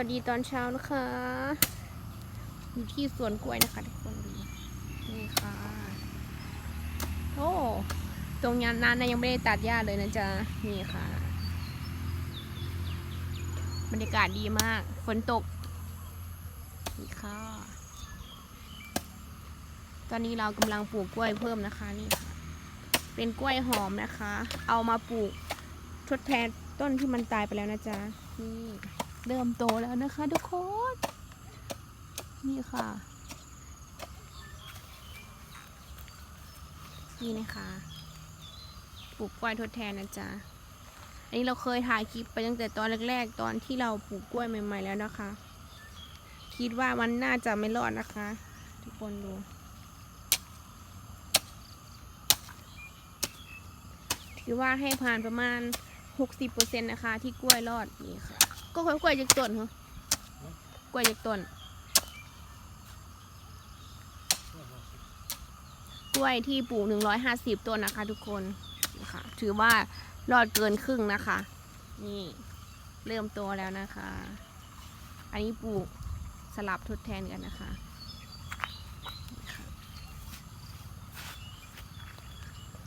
วัสดีตอนเช้านะคะ อยู่ที่สวนกล้วยนะคะทุกคนดูนี่ค่ะ โอ้ ตรงนั้นนั้นนะยังไม่ได้ตัดหญ้าเลยนะจ๊ะ นี่ค่ะ บรรยากาศดีมาก ฝนตก นี่ค่ะ ตอนนี้เรากำลังปลูกกล้วยเพิ่มนะคะนี่ค่ะ เป็นกล้วยหอมนะคะ เอามาปลูกทดแทนต้นที่มันตายไปแล้วนะจ๊ะ นี่ เริ่มโตแล้วนะคะทุกคน นี่ค่ะ นี่นะคะปลูกกล้วยทดแทนนะจ๊ะ อันนี้เราเคยถ่ายคลิปไปตั้งแต่ตอนแรกๆ ตอนที่เราปลูกกล้วยใหม่ ๆ แล้วนะคะ คิดว่ามันน่าจะไม่รอดนะคะ ทุกคนดู ถือว่าให้ผ่านประมาณ 60%นะคะ ที่กล้วยรอดนี่ค่ะ ก็ค่อยกล้วยจากต้นเหรอกล้วยจากต้นกล้วยที่ปลูก150ต้นนะคะ ทุกคนนี่ค่ะถือว่ารอดเกินครึ่งนะคะ นี่เริ่มโตแล้วนะคะ อันนี้ปลูกสลับทดแทนกันนะคะ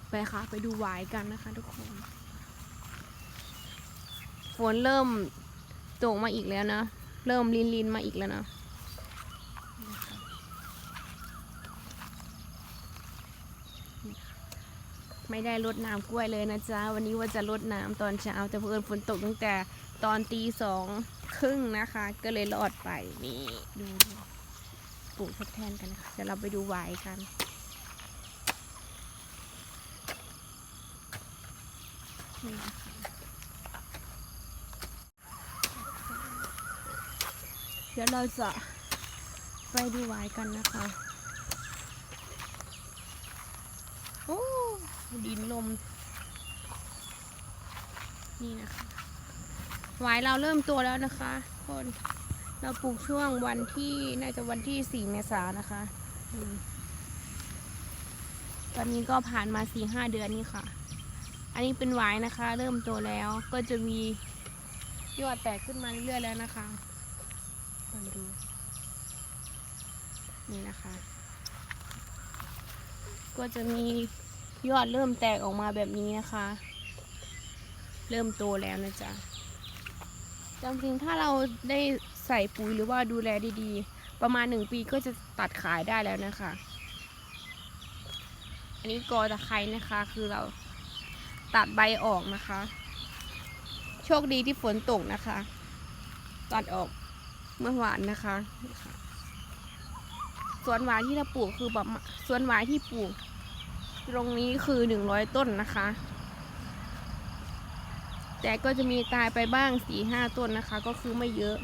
ไปค่ะ ไปดูหวายกันนะคะทุกคน ฝนเริ่ม ตกมาอีกแล้วนะ เริ่มลินลินๆมาอีกแล้วนะไม่ได้รดน้ำกล้วยเลยนะจ๊ะ วันนี้ว่าจะรดน้ำตอนเช้า แต่เพื่อนฝนตกตั้งแต่ตอนตีสองครึ่งนะคะ ก็เลยรอดไปนี่ดูปลูกทดแทนกันนะคะเดี๋ยวเราไปดูหวายกันนี่นะคะเดี๋ยวเราจะไปดูวายกันนะคะ โอ้ดินลม นี่นะคะวายเราเริ่มตัวแล้วนะคะ คน เราปลูกช่วงวันที่น่าจะวันที่สี่เมษายนะคะอตอนนี้ก็ผ่านมาสี่ห้าเดือนนี่ค่ะ อันนี้เป็นวายนะคะ เริ่มโตแล้วก็จะมียอดแตกขึ้นมาเรื่อยๆแล้วนะคะ มาดู นี่นะคะ ก็จะมียอดเริ่มแตกออกมาแบบนี้นะคะ เริ่มโตแล้วนะจ๊ะจริงๆถ้าเราได้ใส่ปุ๋ยหรือว่าดูแลดีๆ ประมาณหนึ่งปีก็จะตัดขายได้แล้วนะคะ อันนี้กอตะไคร้นะคะ คือเราตัดใบออกนะคะ โชคดีที่ฝนตกนะคะ ตัดออก เมื่อวานนะคะสวนหวายที่เราปลูกคือแบบสวนหวายที่ปลูก ตรงนี้คือหนึ่งร้อยต้นนะคะ แต่ก็จะมีตายไปบ้างสี่ห้าต้นนะคะ ก็คือไม่เยอะ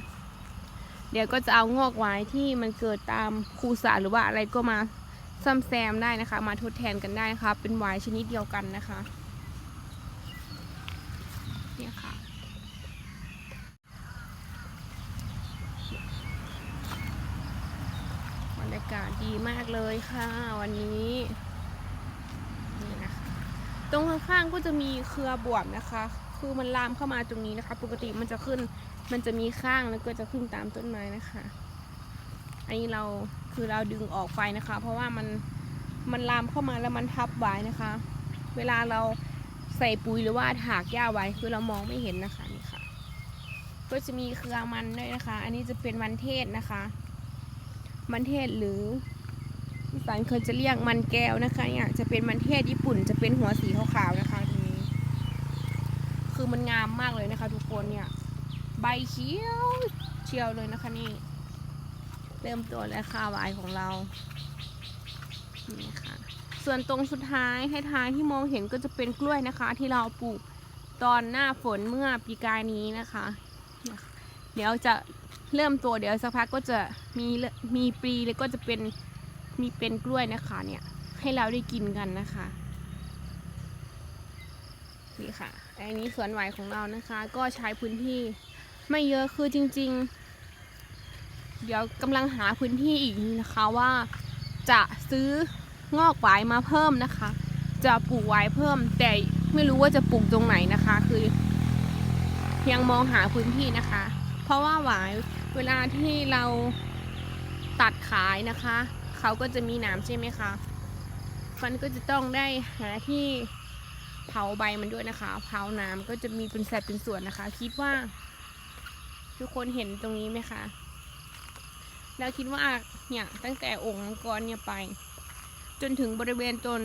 เดี๋ยวก็จะเอางอกไว้ที่มันเกิดตามคูสาหรือว่าอะไรก็มาซ่อมแซมได้นะคะ มาทดแทนกันได้นะคะ เป็นหวายชนิดเดียวกันนะคะ เนี่ยค่ะ บรรยากาศดีมาก เลยค่ะ วันนี้นี่นะคะ ตรงข้างๆก็จะมีเครือบวบนะคะ คือมันลามเข้ามาตรงนี้นะคะ ปกติมันจะขึ้นมันจะมีข้างแล้วก็จะขึ้นตามต้นไม้นะคะ อันนี้เราคือเราดึงออกไปนะคะ เพราะว่ามันมันลามเข้ามาแล้วมันทับไว้นะคะ เวลาเราใส่ปุ๋ยหรือว่าถากหญ้าไว้คือเรามองไม่เห็นนะคะนี่ค่ะ ก็จะมีเครือมันด้วยนะคะ อันนี้จะเป็นมันเทศนะคะ มันเทศหรือ อีสานเคยจะเรียกมันแก้วนะคะเนี่ยจะเป็นมันเทศญี่ปุ่น จะเป็นหัวสีขาวๆนะคะทีนี้ คือมันงามมากเลยนะคะ ทุกคนเนี่ย ใบเขียวเชียวเลยนะคะนี่ เริ่มตัวแล้วค่ะวายของเรานี่ค่ะส่วนตรงสุดท้ายให้ทางที่มองเห็นก็จะเป็นกล้วยนะคะ ที่เราปลูกตอนหน้าฝนเมื่อปีกายนี้นะคะ เดี๋ยวจะเริ่มตัวเดี๋ยวสักพักก็จะมีมมีปลีแล้วก็จะเป็น มีเป็นกล้วยนะคะเนี่ยให้เราได้กินกันนะคะนี่ค่ะอันนี้สวนไหวายของเรานะคะ ก็ใช้พื้นที่ไม่เยอะคือจริง ๆ เดี๋ยวกำลังหาพื้นที่อีกนะคะว่าจะซื้องอกหวายมาเพิ่มนะคะ จะปลูกไว้เพิ่ม แต่ไม่รู้ว่าจะปลูกตรงไหนนะคะ คือ ยังมองหาพื้นที่นะคะ เพราะว่าหวายเวลาที่เราตัดขายนะคะ เขาก็จะมีหนามใช่ไหมคะมันก็จะต้องได้หาที่เผาใบมันด้วยนะคะ เผาหน้ำก็จะมีเป็นสัดเป็นส่วนนะคะ คิดว่า ทุกคนเห็นตรงนี้ไหมคะ แล้วคิดว่าเนี่ยตั้งแต่องค์มังกรเนี่ยไป จนถึงบริเวณต้น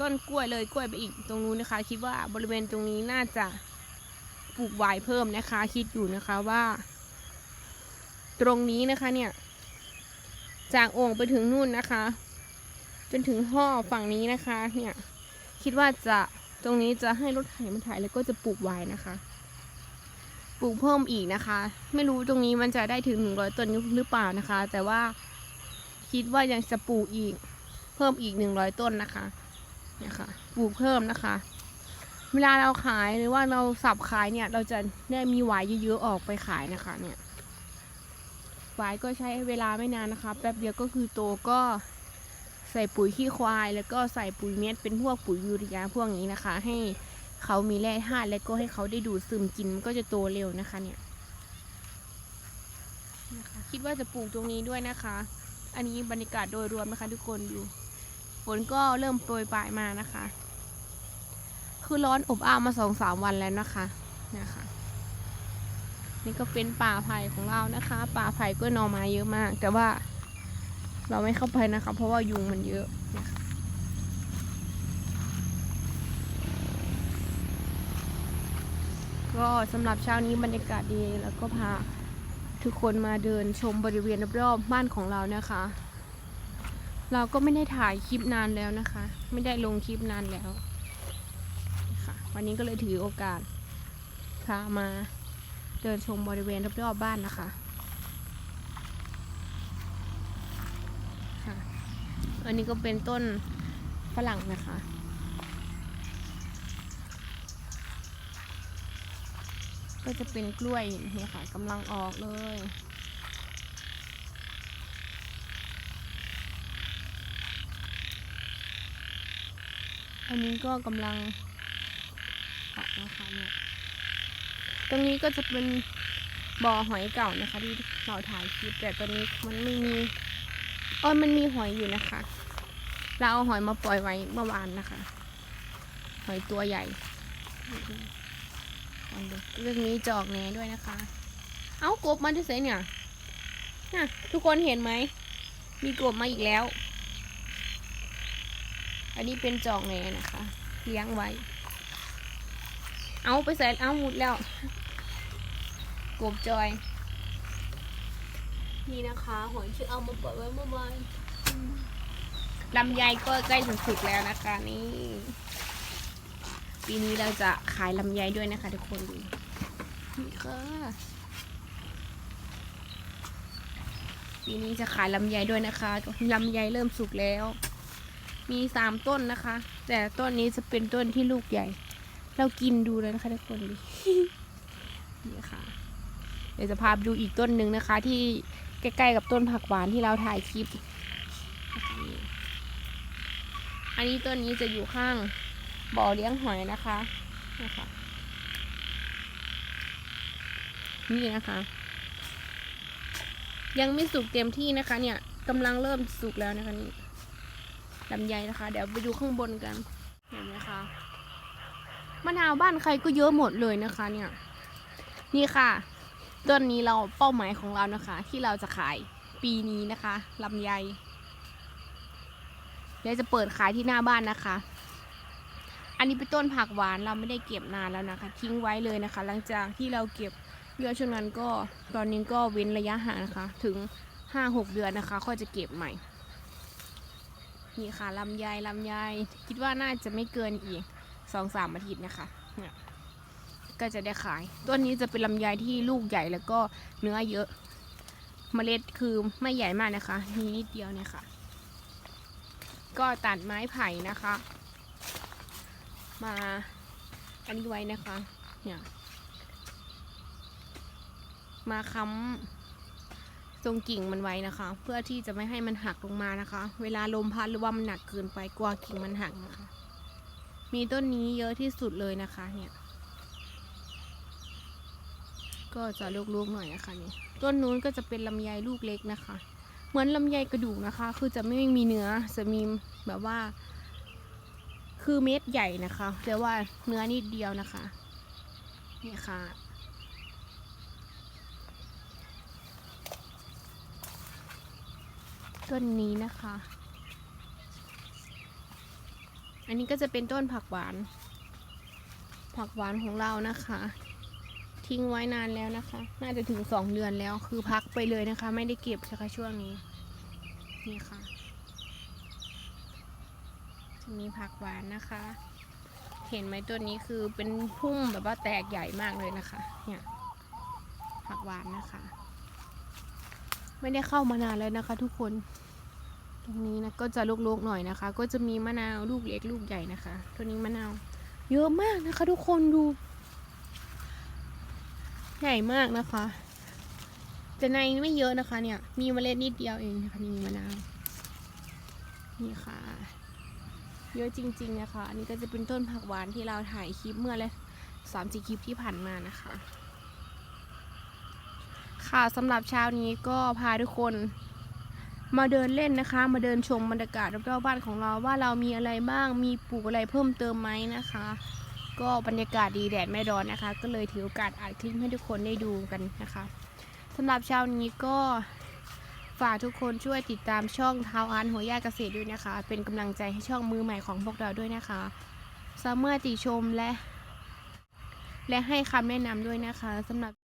ต้นกล้วยเลยกล้วยไปอีกตรงนู้นนะคะ คิดว่าบริเวณตรงนี้น่าจะปลูกไวายเพิ่มนะคะ คิดอยู่นะคะว่า ตรงนี้นะคะเนี่ย จากโอ่งไปถึงนู่นนะคะ จนถึงห่อฝั่งนี้นะคะ เนี่ยคิดว่าจะตรงนี้จะให้รถไถมันไถแล้วก็จะปลูกไว้นะคะ ปลูกเพิ่มอีกนะคะ ไม่รู้ตรงนี้มันจะได้ถึงหนึ่งร้อยต้นหรือเปล่านะคะ แต่ว่าคิดว่ายังจะปลูกอีก เพิ่มอีกหนึ่งร้อยต้นนะคะเนี่ยค่ะปลูกเพิ่มนะคะ เวลาเราขายหรือว่าเราสับขายเนี่ย เราจะได้มีหวายเยอะๆออกไปขายนะคะเนี่ย หวายก็ใช้เวลาไม่นานนะคะ แป๊บเดียวก็คือโตก็ใส่ปุ๋ยขี้ควาย แล้วก็ใส่ปุ๋ยเม็ดเป็นพวกปุ๋ยยูเรียพวกนี้นะคะ ให้เขามีแร่ธาตุและก็ให้เขาได้ดูดซึมกินมันก็จะโตเร็วนะคะเนี่ยนะคะคิดว่าจะปลูกตรงนี้ด้วยนะคะ อันนี้บรรยากาศโดยรวมนะคะ ทุกคนดูฝนก็เริ่มโปรยปลายมานะคะ คือร้อนอบอ้าวมาสองสามวันแล้วนะคะนะคะ นี่ก็เป็นป่าไผ่ของเรานะคะ ป่าไผ่ก็หนอไม้เยอะมาก แต่ว่าเราไม่เข้าไปนะคะ เพราะว่ายุงมันเยอะนะคะก็สำหรับเช้านี้บรรยากาศดีแล้วก็พาทุกคนมาเดินชมบริเวณรอบๆบ้านของเรานะคะ เราก็ไม่ได้ถ่ายคลิปนานแล้วนะคะ ไม่ได้ลงคลิปนานแล้วค่ะวันนี้ก็เลยถือโอกาสพามา เดินชมบริเวณรอบๆบ้านนะคะค่ะอันนี้ก็เป็นต้นฝรั่งนะคะก็จะเป็นกล้วยเนี่ยค่ะกำลังออกเลยอันนี้ก็กำลังออกนะคะเนี่ย ตรงนี้ก็จะเป็นบ่อหอยเก่านะคะ ที่เราถ่ายคลิปแต่ตอนนี้มันไม่มีเออมันมีหอยอยู่นะคะ เราเอาหอยมาปล่อยไว้เมื่อวานนะคะ หอยตัวใหญ่เรื่องนี้จอกแหนด้วยนะคะ เอากบมาที่ไหนเนี่ยน่ะทุกคนเห็นไหม มีกบมาอีกแล้ว อันนี้เป็นจอกแหนนะคะ เลี้ยงไว้ เอาไปใส่เอาหมุดแล้ว กบจอย นี่นะคะหอยที่เอามาปล่อยไว้เมื่อวานลำไยก็ใกล้ถึงสุดแล้วนะคะนี่ ปีนี้เราจะขายลำไยด้วยนะคะ ทุกคนดูนี่ค่ะปีนี้จะขายลำไยด้วยนะคะลำไยเริ่มสุกแล้ว มีสามต้นนะคะ แต่ต้นนี้จะเป็นต้นที่ลูกใหญ่ เรากินดูเลยนะคะทุกคนดูนี่ค่ะเดี๋ยวจะพาไปดูอีกต้นหนึ่งนะคะ ที่ใกล้ๆกับต้นผักหวานที่เราถ่ายคลิป อันนี้ต้นนี้จะอยู่ข้างบ่อเลี้ยงหอยนะคะนะคะนี่นะคะ ยังไม่สุกเต็มที่นะคะ เนี่ยกำลังเริ่มสุกแล้วนะคะนี่ลำไยนะคะ เดี๋ยวไปดูข้างบนกันเห็นไหมคะมะนาวบ้านใครก็เยอะหมดเลยนะคะ เนี่ย นี่ค่ะ ต้นนี้เราเป้าหมายของเรานะคะ ที่เราจะขายปีนี้นะคะลำไยเดี๋ยวจะเปิดขายที่หน้าบ้านนะคะ อันนี้เป็นต้นผักหวานเราไม่ได้เก็บนานแล้วนะคะ ทิ้งไว้เลยนะคะ หลังจากที่เราเก็บเยอะช่วงนั้นก็ตอนนี้ก็เว้นระยะห่างนะคะ ถึงห้าหกเดือนนะคะ ค่อยจะเก็บใหม่นี่ค่ะลำไยลำไยคิดว่าน่าจะไม่เกินอีกสองสามอาทิตย์นะคะเนี่ย ก็จะได้ขาย ต้นนี้จะเป็นลำไยที่ลูกใหญ่แล้วก็เนื้อเยอะเมล็ดคือไม่ใหญ่มากนะคะมีนิดเดียวเนี่ยค่ะ ก็ตัดไม้ไผ่นะคะ มาอันนี้ไว้นะคะเนี่ยมาค้ำตรงกิ่งมันไว้นะคะ เพื่อที่จะไม่ให้มันหักลงมานะคะ เวลาลมพัดหรือว่ามันหนักเกินไปกลัวกิ่งมันหักนะคะ มีต้นนี้เยอะที่สุดเลยนะคะเนี่ย ก็จะลูกๆหน่อยนะคะนี่ต้นนู้นก็จะเป็นลำไยลูกเล็กนะคะ เหมือนลำไยกระดูกนะคะ คือจะไม่มีเนื้อจะมีแบบว่า คือเม็ดใหญ่นะคะแต่ว่าเนื้อนิดเดียวนะคะนี่ค่ะต้นนี้นะคะ อันนี้ก็จะเป็นต้นผักหวาน ผักหวานของเรานะคะ ทิ้งไว้นานแล้วนะคะ น่าจะถึงสองเดือนแล้ว คือพักไปเลยนะคะ ไม่ได้เก็บนะคะช่วงนี้ นี่ค่ะจะมีผักหวานนะคะ เห็นไหมต้นนี้คือเป็นพุ่มแบบว่าแตกใหญ่มากเลยนะคะ เนี่ยผักหวานนะคะ ไม่ได้เข้ามานานแล้วนะคะ ทุกคน ตรงนี้นะก็จะลกๆหน่อยนะคะ ก็จะมีมะนาวลูกเล็กลูกใหญ่นะคะ ตัวนี้มะนาว เยอะมากนะคะ ทุกคนดู ใหญ่มากนะคะ แต่ในไม่เยอะนะคะ เนี่ย มีเมล็ดนิดเดียวเองนะคะนี่มะนาวนี่ค่ะ เยอะจริง ๆ นะคะ อันนี้ก็จะเป็นต้นผักหวานที่เราถ่ายคลิปเมื่อเลยสามสี่คลิปที่ผ่านมานะคะ ค่ะสำหรับเช้านี้ก็พาทุกคนมาเดินเล่นนะคะ มาเดินชมบรรยากาศรอบๆบ้านของเราว่าเรามีอะไรบ้างมีปลูกอะไรเพิ่มเติมไหมนะคะ ก็บรรยากาศดีแดดไม่ร้อนนะคะ ก็เลยถือโอกาสอัดคลิปให้ทุกคนได้ดูกันนะคะสำหรับเช้านี้ก็ฝากทุกคนช่วยติดตามช่องเท้าอันหัวย่าเกษตรด้วยนะคะ เป็นกำลังใจให้ช่องมือใหม่ของพวกเราด้วยนะคะสามารถติชมและ และให้คำแนะนำด้วยนะคะสำหรับ